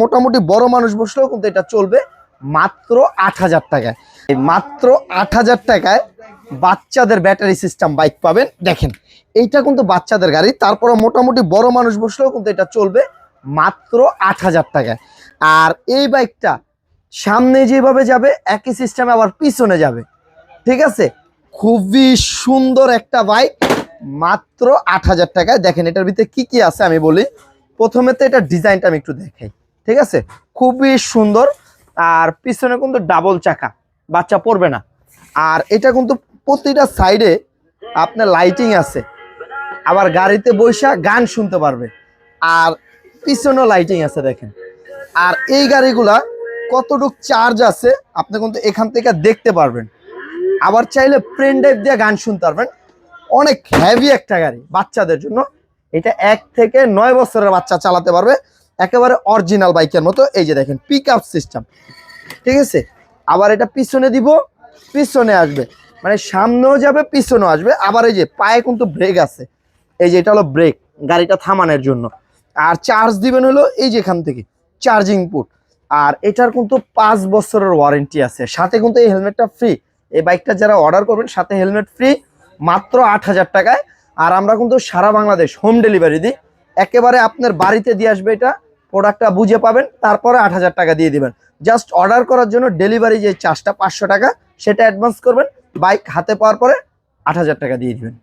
মোটামুটি বড় মানুষ বসলেও কিন্তু এটা চলবে মাত্র আট হাজার টাকায়। মাত্র আট হাজার টাকায় বাচ্চাদের ব্যাটারি সিস্টেম বাইক পাবেন। দেখেন, এইটা কিন্তু বাচ্চাদের গাড়ি তারপরে মোটামুটি বড় মানুষ বসলেও কিন্তু এটা চলবে মাত্র আট হাজার টাকায়। আর এই বাইকটা সামনে যেভাবে যাবে, একই সিস্টেমে আবার পিছনে যাবে। ঠিক আছে? খুবই সুন্দর একটা বাইক মাত্র আট হাজার টাকায়। দেখেন, এটার ভিতরে কি কি আছে আমি বলি। প্রথমে তো এটা ডিজাইনটা আমি একটু দেখাই। ঠিক আছে? খুবই সুন্দর। আর পিছনে কিন্তু ডাবল চাকা। বাচ্চা পড়বে না। আর এটা কিন্তু প্রতিটা সাইডে আপনার লাইটিং আছে। আবার গাড়িতে বৈশা গান শুনতে পারবে। আর পিছনেও লাইটিং আছে দেখেন। আর এই গাড়িগুলা কতটুক চার্জ আছে, আপনি কিন্তু এখান থেকে দেখতে পারবেন। আবার চাইলে প্রেন ড্রাইভ দিয়ে গান শুনতে পারবেন। অনেক হেভি একটা গাড়ি বাচ্চাদের জন্য। এটা এক থেকে নয় বছরের বাচ্চা চালাতে পারবে। একেবারে অরিজিনাল বাইকের মতো। এই যে দেখেন পিক আপ সিস্টেম ঠিক আছে? আবার এটা পিছনে দিব, পিছনে আসবে। মানে সামনেও যাবে, পিছনেও আসবে। আবার এই যে পায়ে কিন্তু ব্রেক আছে। এই যে এটা হলো ব্রেক গাড়িটা থামানোর জন্য। আর চার্জ দিবেন হলো এই যে এখান থেকে চার্জিং পুট আর এটার কিন্তু পাঁচ বছরের ওয়ারেন্টি আছে। সাথে কিন্তু এই হেলমেটটা ফ্রি এই বাইকটা যারা অর্ডার করবেন, সাথে হেলমেট ফ্রি মাত্র আট হাজার টাকায়। আর আমরা কিন্তু সারা বাংলাদেশ হোম ডেলিভারি দিই। একেবারে আপনার বাড়িতে দিয়ে আসবে এটা। প্রোডাক্টটা বুঝে পাবেন, তারপরে আট হাজার টাকা দিয়ে দিবেন। জাস্ট অর্ডার করার জন্য ডেলিভারি যে চার্জটা পাঁচশো টাকা, সেটা অ্যাডভান্স করবেন, বাইক হাতে পাওয়ার পরে আট হাজার টাকা দিয়ে দিবেন।